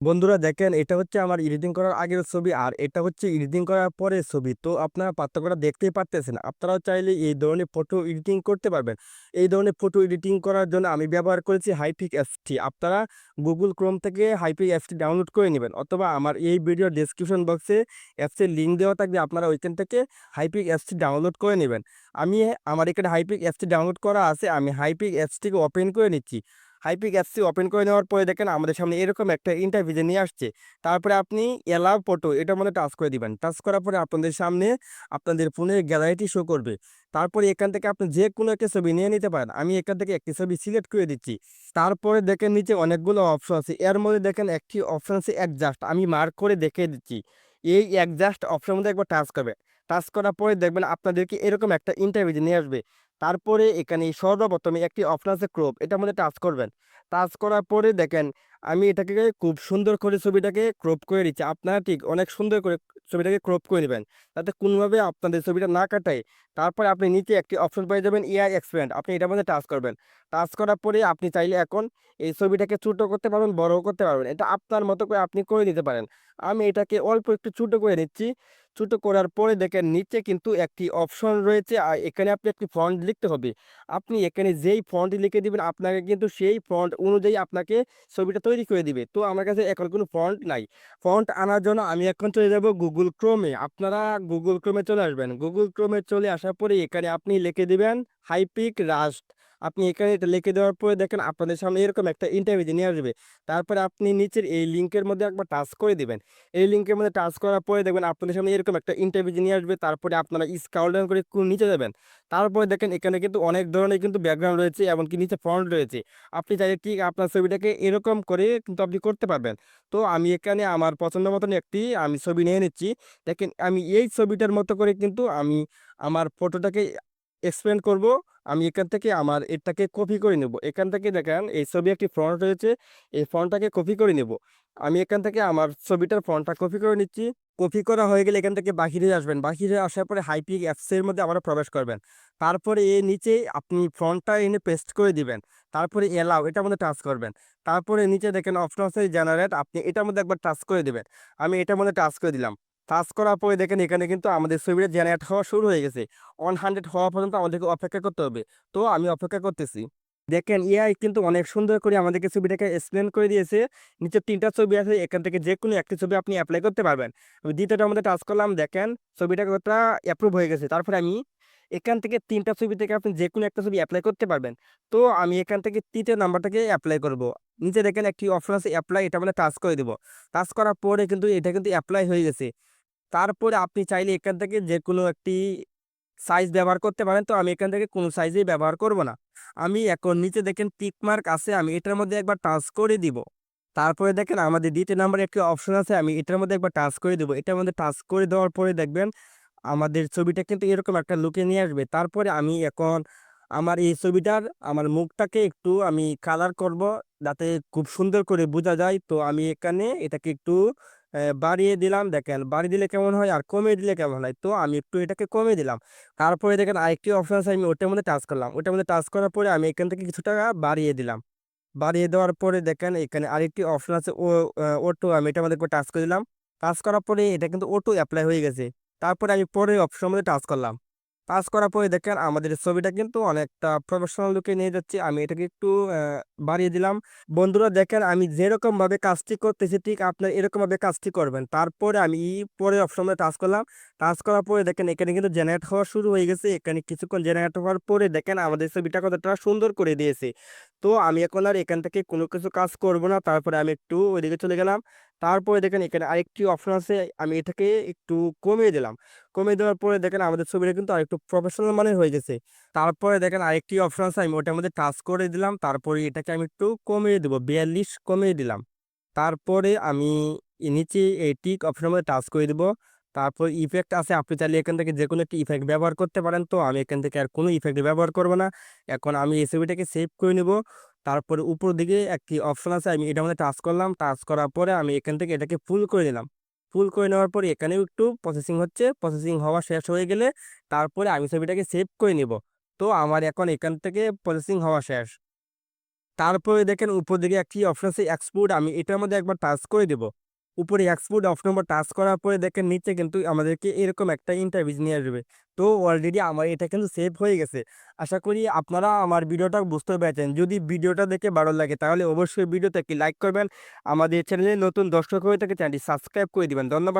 বন্ধুরা দেখেন, এটা হচ্ছে আমার এডিটিং করার আগের ছবি আর এটা হচ্ছে এডিটিং করার পরের ছবি। তো আপনারা পার্থক্যটা দেখতেই পারতেছেন। আপনারাও চাইলে এই ধরনের ফটো এডিটিং করতে পারবেন। এই ধরনের ফটো এডিটিং করার জন্য আমি ব্যবহার করেছি হাইপিক এফটি আপনারা গুগল ক্রোম থেকে হাইপিক এফটি ডাউনলোড করে নেবেন অথবা আমার এই ভিডিওর ডিসক্রিপশন বক্সে অ্যাপসের লিঙ্ক দেওয়া থাকবে, আপনারা ওইখান থেকে হাইপিক এফটি ডাউনলোড করে নেবেন। আমি আমার এখানে হাইপিক এফটি ডাউনলোড করা আছে, আমি হাইপিক এফটিকে ওপেন করে নিচ্ছি। হাইপিক অ্যাপসটি ওপেন করে নেওয়ার পরে দেখেন আমাদের সামনে এরকম একটা ইন্টারভিউ নিয়ে আসছে। তারপরে আপনি এলাও ফটো এটার মধ্যে টাচ করে দিবেন। টাচ করার পরে আপনাদের সামনে আপনাদের ফোনের গ্যালারিটি শো করবে। তারপরে এখান থেকে আপনি যে কোনো একটা ছবি নিয়ে নিতে পারেন। আমি এখান থেকে একটি ছবি সিলেক্ট করে দিচ্ছি। তারপরে দেখেন নিচে অনেকগুলো অপশন আছে। এর মধ্যে দেখেন একটি অপশন আছে অ্যাডজাস্ট আমি মার্ক করে দেখে দিচ্ছি। এই অ্যাডজাস্ট অপশনের মধ্যে একবার টাচ করবে। টাচ করার পরে দেখবেন আপনাদেরকে এরকম একটা ইন্টারভিউ নিয়ে আসবে। তারপরে এখানে সর্বপ্রথমে একটি অপশন আছে ক্রপ, এটার মধ্যে টাচ করবেন। টাচ করার পরে দেখেন, আমি এটাকে খুব সুন্দর করে ছবিটাকে ক্রপ করে দিচ্ছি আপনারা ঠিক অনেক সুন্দর করে ছবিটাকে ক্রপ করে নেবেন, যাতে কোনোভাবে আপনাদের ছবিটা না কাটায়। তারপরে আপনি নিচে একটি অপশন পেয়ে যাবেন এআই এক্সপ্যান্ড আপনি এটার মধ্যে টাচ করবেন। টাচ করার পরে আপনি চাইলে এখন এই ছবিটাকে ছোটো করতে পারবেন, বড়ও করতে পারবেন। এটা আপনার মতো করে আপনি করে নিতে পারেন। আমি এটাকে অল্প একটু ছোটো করে নিচ্ছি। ছোটো করার পরে দেখেন নিচে কিন্তু একটি অপশন রয়েছে। আর এখানে আপনি একটি ফন্ট লিখতে হবে। আপনি এখানে যেই ফন্ট লিখে দিবেন, আপনাকে কিন্তু সেই ফন্ট অনুযায়ী আপনাকে ছবিটা তৈরি করে দিবে। তো আমার কাছে এখন কোনো ফন্ট নাই। ফন্ট আনার জন্য আমি এখন চলে যাব গুগল ক্রোমে আপনারা গুগল ক্রোমে চলে আসবেন। গুগল ক্রোমে চলে আসার পরে এখানে আপনি লিখে দিবেন হাইপিক রাস্ট আপনি এখানে এটা লিখে দেওয়ার পরে দেখেন আপনাদের সামনে এরকম একটা ইন্টারভিউ নিয়ে আসবে। তারপরে আপনি নিচের এই লিঙ্কের মধ্যে একবার টাচ করে দিবেন। এই লিঙ্কের মধ্যে টাচ করার পরে দেখবেন আপনাদের সামনে এরকম একটা ইন্টারভিউ নিয়ে আসবে। তারপরে আপনারা স্কাউল ডাউন করে একটু নিচে যাবেন। তারপরে দেখেন এখানে কিন্তু অনেক ধরনের কিন্তু ব্যাকগ্রাউন্ড রয়েছে এমনকি নিচে ফ্রন্ট রয়েছে। আপনি চাইলে ঠিক আপনার ছবিটাকে এরকম করে কিন্তু আপনি করতে পারবেন। তো আমি এখানে আমার পছন্দ মতন একটি আমি ছবি নিয়ে নিচ্ছি। দেখেন আমি এই ছবিটার মতো করে কিন্তু আমি আমার ফটোটাকে এক্সপ্লেন করব। আমি এখান থেকে আমার এটাকে কপি করে নেব। এখান থেকে দেখেন, এই ছবি একটি ফ্রন্ট রয়েছে, এই ফ্রন্টটাকে কপি করে নেব। আমি এখান থেকে আমার ছবিটার ফ্রন্টটা কপি করে নিচ্ছি। কপি করা হয়ে গেলে এখান থেকে বাহিরে আসবেন। বাহিরে আসার পরে হাইপিক অ্যাপসের মধ্যে আমরা প্রবেশ করবেন। তারপরে এর নিচে আপনি ফ্রন্টটা এনে পেস্ট করে দিবেন। তারপরে এলাও এটার মধ্যে টাচ করবেন। তারপরে নিচে দেখেন অপশন আছে জেনারেট আপনি এটার মধ্যে একবার টাচ করে দিবেন। আমি এটার মধ্যে টাচ করে দিলাম। টাচ করার পরে দেখেন এখানে কিন্তু আমাদের ছবিটা জেনারেট হওয়া শুরু হয়ে গেছে। ওয়ান হান্ড্রেড হওয়া পর্যন্ত আমাদেরকে অপেক্ষা করতে হবে। তো আমি অপেক্ষা করতেছি। দেখেন এআই কিন্তু অনেক সুন্দর করে আমাদেরকে ছবিটাকে এক্সপ্লেন করে দিয়েছে। নিচে তিনটা ছবি আছে, এখান থেকে যে কোনো একটি ছবি আপনি অ্যাপ্লাই করতে পারবেন। আমি দ্বিতীয়টার মধ্যে টাচ করলাম, দেখেন ছবিটা কতটা অ্যাপ্রুভ হয়ে গেছে। তারপরে আমি এখান থেকে তিনটা ছবি থেকে আপনি যে কোনো একটা ছবি অ্যাপ্লাই করতে পারবেন। তো আমি এখান থেকে তৃতীয় নাম্বারটাকে অ্যাপ্লাই করব। নিচে দেখেন একটি অপশন আছে অ্যাপ্লাই এটা মানে টাচ করে দেবো। টাচ করার পরে কিন্তু এটা কিন্তু অ্যাপ্লাই হয়ে গেছে। তারপরে আপনি চাইলে এখান থেকে যে কোনো একটি সাইজ ব্যবহার করতে পারেন। তো আমি এখান থেকে কোনো সাইজেই ব্যবহার করব না। আমি এখন নিচে দেখেন টিক মার্ক আছে, আমি এটার মধ্যে একবার টাচ করে দিব। তারপরে দেখেন আমাদের দ্বিতীয় নাম্বারে একটি অপশন আছে, আমি এটার মধ্যে একবার টাচ করে দেবো। এটার মধ্যে টাচ করে দেওয়ার পরে দেখবেন আমাদের ছবিটা কিন্তু এরকম একটা লুকে নিয়ে আসবে। তারপরে আমি এখন আমার এই ছবিটার, আমার মুখটাকে একটু আমি কালার করব যাতে খুব সুন্দর করে বোঝা যায়। তো আমি এখানে এটাকে একটু বাড়িয়ে দিলাম। দেখেন বাড়িয়ে দিলে কেমন হয় আর কমিয়ে দিলে কেমন হয়? তো আমি একটু এটাকে কমিয়ে দিলাম। তারপরে দেখেন আরেকটি অপশন আছে, আমি ওটার মধ্যে টাচ করলাম। ওটার মধ্যে টাচ করার পরে আমি এখান থেকে কিছু টাকা বাড়িয়ে দিলাম। বাড়িয়ে দেওয়ার পরে দেখেন, এখানে আরেকটি অপশন আছে, ও অটো আমি এটার মধ্যে টাচ করে দিলাম। টাচ করার পরে এটা কিন্তু অটো অ্যাপ্লাই হয়ে গেছে। তারপরে আমি পরে অপশনের মধ্যে টাচ করলাম। টাচ করার পরে দেখেন আমাদের ছবিটা কিন্তু অনেকটা প্রফেশনাল লুকে নিয়ে যাচ্ছে। আমি এটাকে একটু বাড়িয়ে দিলাম। বন্ধুরা দেখেন আমি যেরকম ভাবে কাজটি করতেছি ঠিক আপনার এরকম ভাবে কাজটি করবেন। তারপরে আমি পরে অপশনে টাচ করলাম। টাচ করার পরে দেখেন এখানে কিন্তু জেনারেট হওয়া শুরু হয়ে গেছে। এখানে কিছুক্ষণ জেনারেট হওয়ার পরে দেখেন আমাদের ছবিটা কতটা সুন্দর করে দিয়েছে। তো আমি এখন আর এখান থেকে কোনো কিছু কাজ করব না। তারপরে আমি একটু ওইদিকে চলে গেলাম। তারপরে দেখেন এখানে আরেকটি অপশন আছে, আমি এটাকে একটু কমিয়ে দিলাম। কমিয়ে দেওয়ার পরে দেখেন আমাদের ছবিটা কিন্তু আরেকটু প্রফেশনাল মানের হয়ে গেছে। তারপরে দেখেন আরেকটি অপশন আছে, আমি ওটার মধ্যে টাচ করে দিলাম, তারপরে এটাকে আমি একটু কমিয়ে দেবো, বিয়াল্লিশ কমিয়ে দিলাম। তারপরে আমি নিচে এই টিক অপশনের মধ্যে টাচ করে দেবো। তারপর ইফেক্ট আছে, আপনি চাইলে এখান থেকে যে কোনো একটি ইফেক্ট ব্যবহার করতে পারেন। তো আমি এখান থেকে আর কোনো ইফেক্ট ব্যবহার করব না। এখন আমি এই ছবিটাকে সেভ করে নেব। তারপরে উপর দিকে একটি অপশন আছে, আমি এটা মধ্যে টাচ করলাম টাচ করার পরে আমি এখান থেকে এটাকে ফুল করে নিলাম। ফুল করে নেওয়ার পরে এখানেও একটু প্রসেসিং হচ্ছে প্রসেসিং হওয়া শেষ হয়ে গেলে তারপরে আমি ছবিটাকে সেভ করে নিব। তো আমার এখন এখান থেকে প্রসেসিং হওয়া শেষ। তারপরে দেখেন উপর দিকে একটি অপশন আছে এক্সপোর্ট আমি এটার মধ্যে একবার টাচ করে দেব উপরে এক্সপোর্ট অফ নম্বর টাচ করার পরে দেখেন নিচে কিন্তু আমাদেরকে এরকম একটা ইন্টারভিউ নিয়ে আসবে। তো অলরেডি আমার এটা কিন্তু সেভ হয়ে গেছে। আশা করি আপনারা আমার ভিডিওটা বুঝতে পেরেছেন। যদি ভিডিওটা দেখে ভালো লাগে তাহলে অবশ্যই ভিডিওতে একটি লাইক করবেন। আমাদের চ্যানেলে নতুন দর্শক হয়ে থাকে চ্যানেলটি সাবস্ক্রাইব করে দেবেন। ধন্যবাদ।